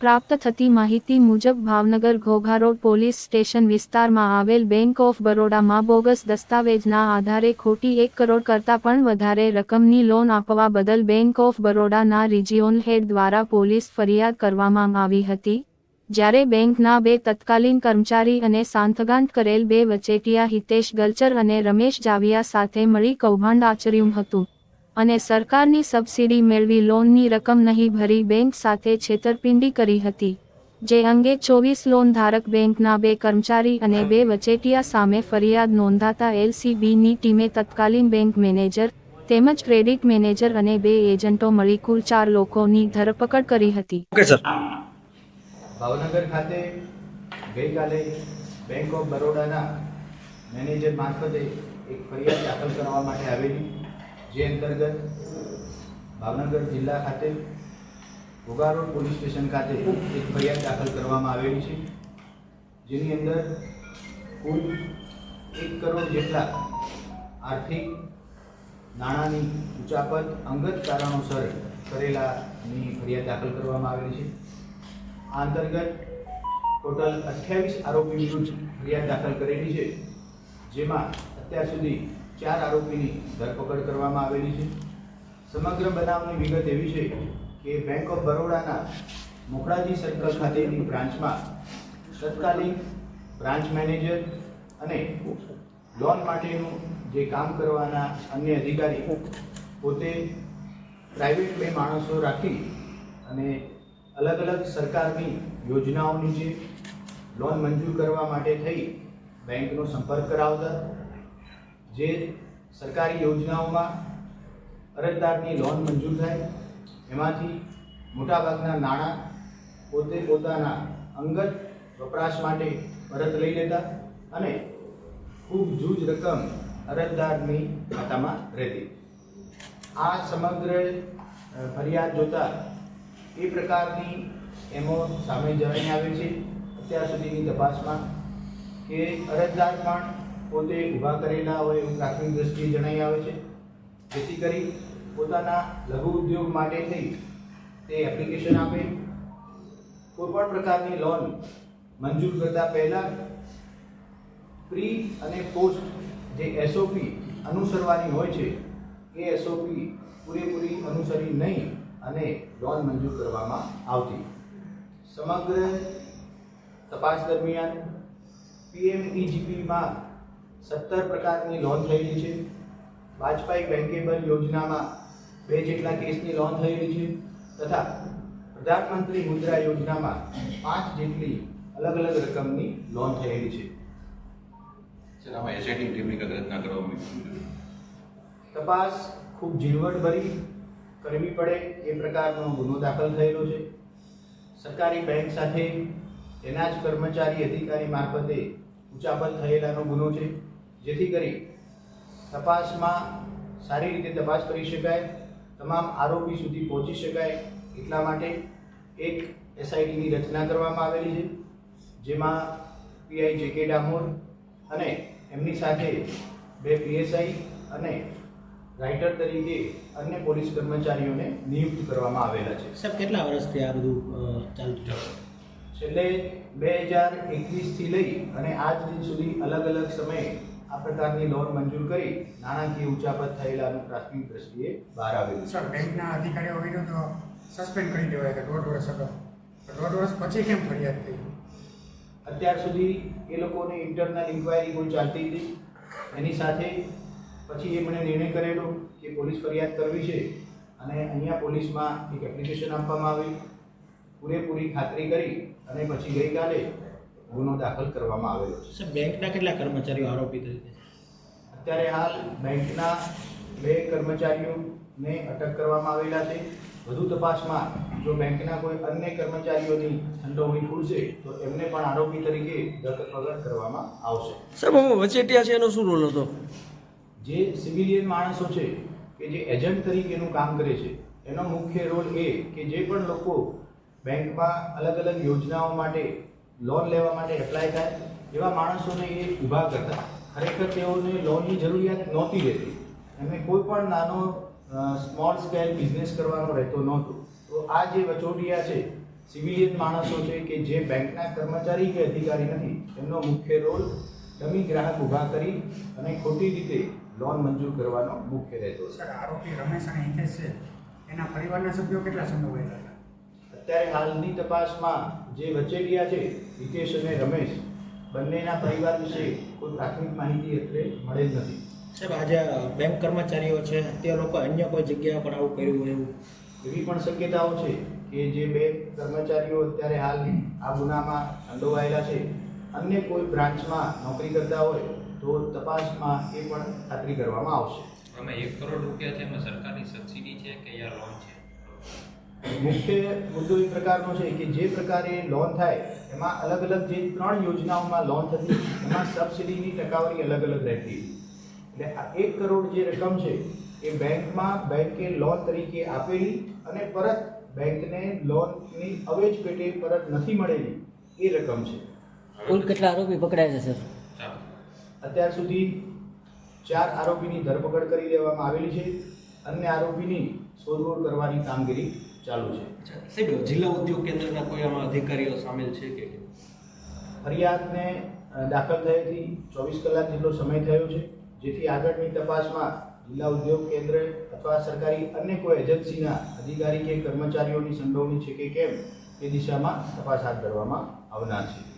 પ્રાપ્ત થતી માહિતી મુજબ Bhavnagar Ghogha road police station વિસ્તારમાં આવેલ બેંક ઓફ બરોડામાં બોગસ દસ્તાવેજના આધારે ખોટી એક કરોડ કરતાં પણ વધારે રકમની લોન આપવા બદલ બેંક ઓફ બરોડાના રિજિયોનલ હેડ દ્વારા પોલીસ ફરિયાદ કરવામાં આવી હતી, જ્યારે બેંકના બે તત્કાલીન કર્મચારી અને સાંથગાંઠ કરેલ બે વચેટિયા હિતેશ ગલચર અને રમેશ જાવિયા સાથે મળી કૌભાંડ આચર્યું હતું. અને સરકારની સબસિડી મેળવી લોનની રકમ નહીં ભરી બેંક સાથે છેતરપિંડી કરી હતી જે અંગે ચોવીસ લોન ધારક બેંકના બે કર્મચારી અને બે વચેટિયા સામે ફરિયાદ નોંધાતા એલસીબીની ટીમે તત્કાલીન બેંક મેનેજર તેમજ ક્રેડિટ મેનેજર અને બે એજન્ટો મળી કુલ ચાર લોકોની ધરપકડ કરી હતી. ભાવનગર ખાતે ગઈકાલે બેંક ઓફ બરોડાના મેનેજર મારફતે એક ફરિયાદ દાખલ કરવા માટે આવેલી. જે અંતર્ગત ભાવનગર જિલ્લા ખાતે ઘોઘા પોલીસ સ્ટેશન ખાતે એક ફરિયાદ દાખલ કરવામાં આવેલી છે. જેની અંદર કુલ એક કરોડ જેટલા આર્થિક નાણાંની ઉચાપત અંગત કારણોસર કરેલાની ફરિયાદ દાખલ કરવામાં આવેલી છે. આ અંતર્ગત ટોટલ અઠ્યાવીસ આરોપી વિરુદ્ધ ફરિયાદ દાખલ કરેલી છે. જેમાં અત્યાર સુધી ચાર આરોપીની ધરપકડ કરવામાં આવેલી છે. સમગ્ર બનાવની વિગત એવી છે કે બેંક ઓફ બરોડાના મોખડાજી સર્કલ ખાતેની બ્રાન્ચમાં તત્કાલીન બ્રાન્ચ મેનેજર અને લોન માટેનું જે કામ કરવાના અન્ય અધિકારી પોતે પ્રાઇવેટ બે માણસો રાખી અને અલગ અલગ સરકારની યોજનાઓની જે લોન મંજૂર કરવા માટે થઈ બેંકનો સંપર્ક કરાવતા જે સરકારી યોજનાઓમાં અરજદારની લોન મંજૂર થાય, એમાંથી મોટાભાગના નાણાં પોતે પોતાના અંગત વપરાશ માટે પરત લઈ લેતા અને ખૂબ જૂજ રકમ અરજદારની ખાતામાં રહેતી. આ સમગ્ર ફરિયાદ જોતા એ પ્રકારની એમો સામે જણાઈ આવે છે. અત્યાર સુધીની તપાસમાં કે અરજદાર પણ પોતે ઊભા કરેલા હોય એવું પ્રાથમિક દ્રષ્ટિએ જણાઈ આવે છે. જેથી કરી પોતાના લઘુ ઉદ્યોગ માટે થઈ તે એપ્લિકેશન આપે. કોઈપણ પ્રકારની લોન મંજૂર કરતા પહેલાં પ્રી અને પોસ્ટ જે એસઓપી અનુસરવાની હોય છે, એ એસઓપી પૂરેપૂરી અનુસરી નહીં અને લોન મંજૂર કરવામાં આવતી. સમગ્ર તપાસ દરમિયાન પીએમઈજીપીમાં સત્તર પ્રકારની લોન થયેલી છે. વાજપાઈ બેન્કેબલ યોજનામાં બે જેટલા કેસની લોન થયેલી છે તથા પ્રધાનમંત્રી મુદ્રા યોજનામાં પાંચ જેટલી અલગ અલગ રકમની લોન થયેલી છે. સર આમાં એસઆઈટી ટીમની કરવામાં તપાસ ખૂબ ઝીણવટભરી કરવી પડે એ પ્રકારનો ગુનો દાખલ થયેલો છે. સરકારી બેંક સાથે એના જ કર્મચારી અધિકારી મારફતે ઉચાપત થયેલાનો ગુનો છે. જેથી કરી તપાસમાં સારી રીતે તપાસ કરી શકાય તમામ આરોપી સુધી પહોંચી શકાય એટલા માટે એક એસઆઈટીની રચના કરવામાં આવેલી છે જેમાં પીઆઈ જે કે ડામોર અને એમની સાથે બે પીએસઆઈ અને રાઇટર તરીકે અન્ય પોલીસ કર્મચારીઓને નિયુક્ત કરવામાં આવેલા છે. સાહેબ કેટલા વર્ષથી આ બધું ચાલતું છે? છેલ્લે બે હજાર એકવીસથી લઈ અને આજ દિન સુધી અલગ અલગ સમયે આ પ્રકારની લોન મંજૂર કરી નાણાકીય ઉચાપત થયેલાનું પ્રાથમિક દ્રષ્ટિએ બહાર આવેલું સર બેંકના અધિકારીઓ વિરુદ્ધ સસ્પેન્ડ કરી દેવાય હતા દોઢ વર્ષ અગાઉ. દોઢ વર્ષ પછી કેમ ફરિયાદ થઈ? અત્યાર સુધી એ લોકોની ઇન્ટરનલ ઇન્ક્વાયરી કોઈ ચાલતી હતી એની સાથે પછી એમણે નિર્ણય કરેલો કે પોલીસ ફરિયાદ કરવી છે અને અહીંયા પોલીસમાં એક એપ્લિકેશન આપવામાં આવી પૂરેપૂરી ખાતરી કરી અને પછી ગઈકાલે ગુનો દાખલ કરવામાં આવેલો છે. સર બેંકના કેટલા કર્મચારીઓ આરોપી તરીકે છે? અત્યારે હાલ બેંકના બે કર્મચારીઓને અટક કરવામાં આવેલા છે. વધુ તપાસમાં જો બેંકના કોઈ અન્ય કર્મચારીઓની સંડોવણી ખુલશે તો એમને પણ આરોપી તરીકે ધરપકડ કરવામાં આવશે. સાહેબ આમાં વચેટિયા છે એનો શું રોલ હતો? જે સિવિલિયન માણસો છે કે જે એજન્ટ તરીકેનું કામ કરે છે એનો મુખ્ય રોલ એ કે જે પણ લોકો બેંકમાં અલગ અલગ યોજનાઓ માટે લોન લેવા માટે એપ્લાય થાય, એવા માણસોને એ ઊભા કરતા. ખરેખર તેઓને લોનની જરૂરિયાત નહોતી રહેતી. એમને કોઈ પણ નાનો સ્મોલ સ્કેલ બિઝનેસ કરવાનો રહેતો નહોતો. તો આ જે વચોટિયા છે સિવિલિયન માણસો છે કે જે બેંકના કર્મચારી કે અધિકારી નથી, એમનો મુખ્ય રોલ ડમી ગ્રાહક ઊભા કરી અને ખોટી રીતે લોન મંજૂર કરવાનો મુખ્ય રહેતો. સર, આરોપી રમેશ અને હિતેશ છે. એના પરિવારના સભ્યો કેટલા સમય હતા અત્યારે હાલની તપાસમાં જે વચેટિયા છે હિતેશ અને રમેશ બંનેના પરિવાર વિશે કોઈ પ્રાથમિક માહિતી અત્રે મળેલ નથી. સાહેબ આજે બેંક કર્મચારીઓ છે તે લોકો અન્ય કોઈ જગ્યા પર આવું કર્યું હોય એવું? એવી પણ શક્યતાઓ છે કે જે બે કર્મચારીઓ અત્યારે હાલ આ ગુનામાં સંડોવાયેલા છે અન્ય કોઈ બ્રાન્ચમાં નોકરી કરતા હોય તો તપાસમાં એ પણ ખાતરી કરવામાં આવશે. આમાં એક કરોડ રૂપિયા છે એમાં સરકારની સબસિડી છે કે યા લોન છે? મુખ્ય મુદ્દો એ પ્રકારનો છે કે જે પ્રકારે લોન થાય એમાં અલગ અલગ જે ત્રણ યોજનાઓમાં લોન થતી એમાં સબસિડીની ટકાવારી અલગ અલગ રહેતી. એટલે આ એક કરોડ જે રકમ છે એ બેંકમાં બેંકે લોન તરીકે આપેલી અને પરત બેંકને લોનની અવેજ પેટે પરત નથી મળેલી એ રકમ છે. કુલ કેટલા આરોપી પકડાયા છે સર? અત્યાર સુધી ચાર આરોપીની ધરપકડ કરી દેવામાં આવેલી છે. અન્ય આરોપીની શોધખોળ કરવાની કામગીરી ચાલુ છે. સાહેબ જિલ્લા ઉદ્યોગ કેન્દ્રના કોઈ આમાં અધિકારીઓ સામેલ છે કે ફરિયાદને દાખલ થયેથી ચોવીસ કલાક જેટલો સમય થયો છે જેથી આગળની તપાસમાં જિલ્લા ઉદ્યોગ કેન્દ્ર અથવા સરકારી અન્ય કોઈ એજન્સીના અધિકારી કે કર્મચારીઓની સંડોવણી છે કે કેમ એ દિશામાં તપાસ હાથ ધરવામાં આવનાર છે.